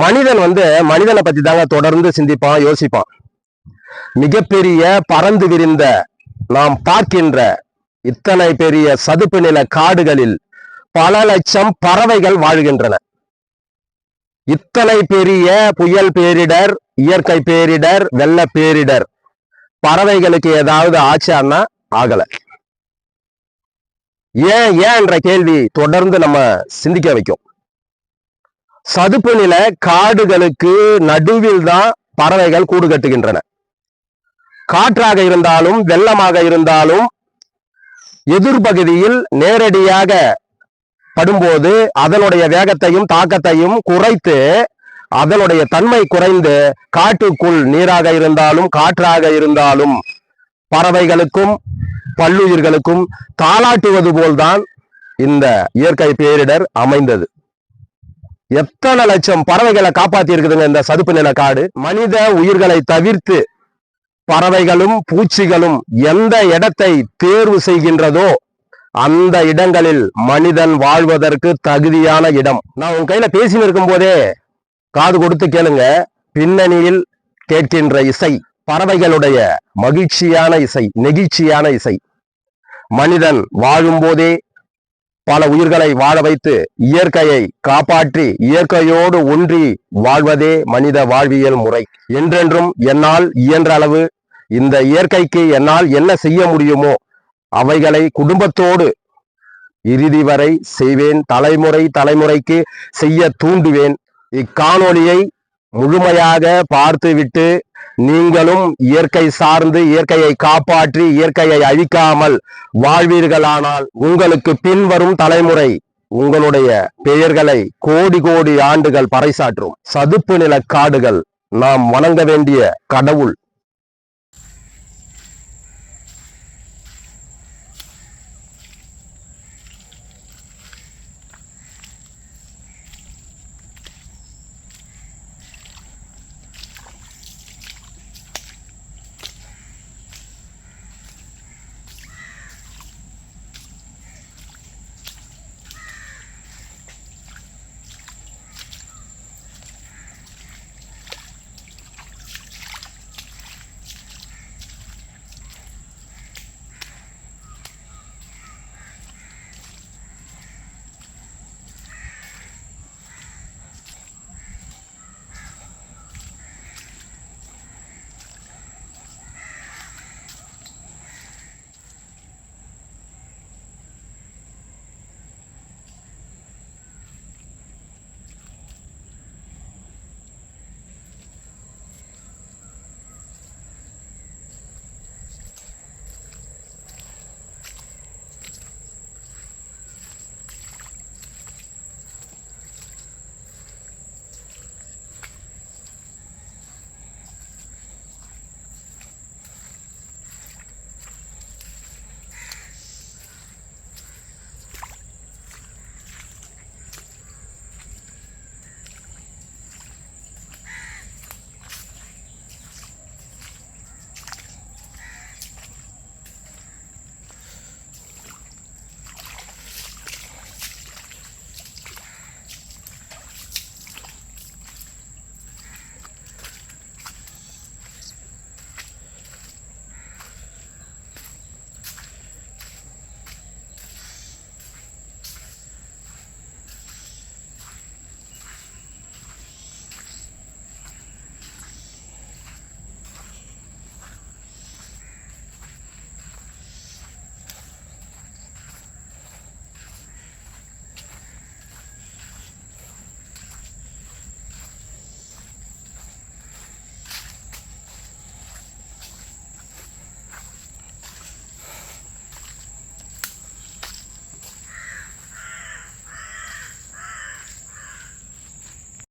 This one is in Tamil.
மனிதன் வந்து மனிதனை பத்தி தாங்க தொடர்ந்து சிந்திப்பான் யோசிப்பான். மிகப்பெரிய பறந்து விரிந்த நாம் பார்க்கின்ற இத்தனை பெரிய சதுப்பு நில காடுகளில் பல லட்சம் பறவைகள் வாழ்கின்றன. இத்தனை பெரிய புயல் பேரிடர் இயற்கை பேரிடர் வெள்ள பேரிடர் பறவைகளுக்கு ஏதாவது ஆச்சான்னா ஆகல. ஏன் ஏன் என்ற கேள்வி தொடர்ந்து நம்ம சிந்திக்க வைக்கும். சதுப்பு நில காடுகளுக்கு நடுவில் தான் பறவைகள் கூடு கட்டுகின்றன. காற்றாக இருந்தாலும் வெள்ளமாக இருந்தாலும் எதிர்பகுதியில் நேரடியாக படும்போது அதனுடைய வேகத்தையும் தாக்கத்தையும் குறைத்து அதனுடைய தன்மை குறைந்து காட்டுக்குள் நீராக இருந்தாலும் காற்றாக இருந்தாலும் பறவைகளுக்கும் பல்லுயிர்களுக்கும் தாளாட்டுவது போல்தான் இந்த இயற்கை பேரிடர் அமைந்தது. எத்தனை லட்சம் பறவைகளை காப்பாத்தி இருக்குதுங்க இந்த சதுப்பு நில காடு? மனித உயிர்களை தவிர்த்து பறவைகளும் பூச்சிகளும் எந்த இடத்தை தேர்வு செய்கின்றதோ அந்த இடங்களில் மனிதன் வாழ்வதற்கு தகுதியான இடம். நான் உன் கையில பேசின்னு இருக்கும் போதே காது கொடுத்து கேளுங்க. பின்னணியில் கேட்கின்ற இசை பறவைகளுடைய மகிழ்ச்சியான இசை நெகிழ்ச்சியான இசை. மனிதன் வாழும்போதே பல உயிர்களை வாழ வைத்து இயற்கையை காப்பாற்றி இயற்கையோடு ஒன்றி வாழ்வதே மனித வாழ்வியல் முறை. என்றென்றும் என்னால் இயன்ற அளவு இந்த இயற்கைக்கு என்னால் என்ன செய்ய முடியுமோ அவைகளை குடும்பத்தோடு இறுதி வரை செய்வேன். தலைமுறை தலைமுறைக்கு செய்ய தூண்டுவேன். இக்காணொலியை முழுமையாக பார்த்துவிட்டு நீங்களும் இயற்கை சார்ந்து இயற்கையை காப்பாற்றி இயற்கையை அழிக்காமல் வாழ்வீர்களானால் உங்களுக்கு பின்வரும் தலைமுறை உங்களுடைய பெயர்களை கோடி கோடி ஆண்டுகள் பறைசாற்றும். சதுப்பு நில காடுகள் நாம் வணங்க வேண்டிய கடவுள்.